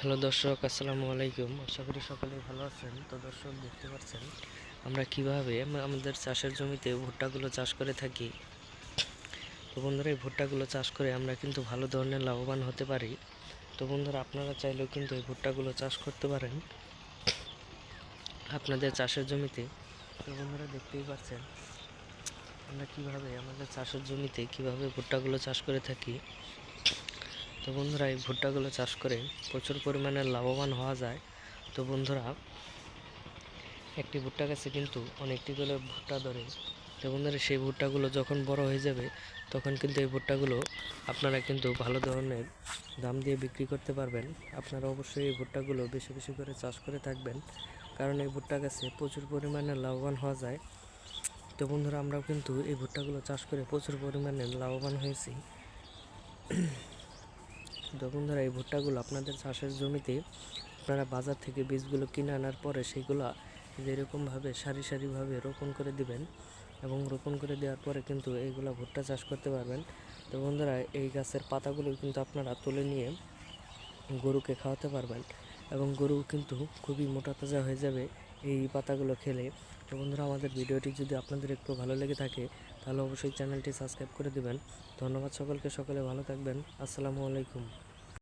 Hello দর্শক, আসসালামু আলাইকুম। আশা করি সকলে ভালো আছেন। তো দর্শক, দেখতে পাচ্ছেন, আমরা কীভাবে আমাদের চাষের জমিতে ভুট্টাগুলো চাষ করে থাকি? তো বন্ধুরা, এই ভুট্টাগুলো চাষ করে আমরা কিন্তু ভালো ধরনের লাভবান হতে পারি। তো বন্ধুরা, আপনারা চাইলেও কিন্তু এই ভুট্টাগুলো চাষ করতে পারেন আপনাদের চাষের জমিতে। তো বন্ধুরা, দেখতেই পাচ্ছেন, আমরা কীভাবে আমাদের চাষের জমিতে কীভাবে ভুট্টাগুলো চাষ করে থাকি? তো বন্ধুরা, এই ভুট্টাগুলো চাষ করে প্রচুর পরিমাণে লাভবান হওয়া যায়। তো বন্ধুরা, একটি ভুট্টা গাছে কিন্তু অনেকটি করে ভুট্টা ধরে। তো বন্ধুরা, সেই ভুট্টাগুলো যখন বড় হয়ে যাবে, তখন কিন্তু এই ভুট্টাগুলো আপনারা কিন্তু ভালো ধরনের দাম দিয়ে বিক্রি করতে পারবেন। আপনারা অবশ্যই এই ভুট্টাগুলো বেশি বেশি করে চাষ করে থাকবেন, কারণ এই ভুট্টা গাছে প্রচুর পরিমাণে লাভবান হওয়া যায়। তো বন্ধুরা, আমরাও কিন্তু এই ভুট্টাগুলো চাষ করে প্রচুর পরিমাণে লাভবান হয়েছি। তো বন্ধুরা এই ভুট্টাগুলো আপনাদের চাষের জমিতে আপনারা বাজার থেকে বীজগুলো কিনে আনার পরে সেইগুলো যেরকমভাবে সারি সারিভাবে রোপণ করে দিবেন এবং রোপণ করে দেওয়ার পরে কিন্তু এইগুলো ভুট্টা চাষ করতে পারবেন। তো বন্ধুরা, এই গাছের পাতাগুলো কিন্তু আপনারা তুলে নিয়ে গরুকে খাওয়াতে পারবেন এবং গরু কিন্তু খুবই মোটা তাজা হয়ে যাবে এই পাতাগুলো খেলে। তো বন্ধুরা, আমাদের ভিডিওটি যদি আপনাদের একটু ভালো লেগে থাকে, তাহলে অবশ্যই চ্যানেলটি সাবস্ক্রাইব করে দেবেন। ধন্যবাদ সকলকে, সকলে ভালো থাকবেন। আসসালামু আলাইকুম।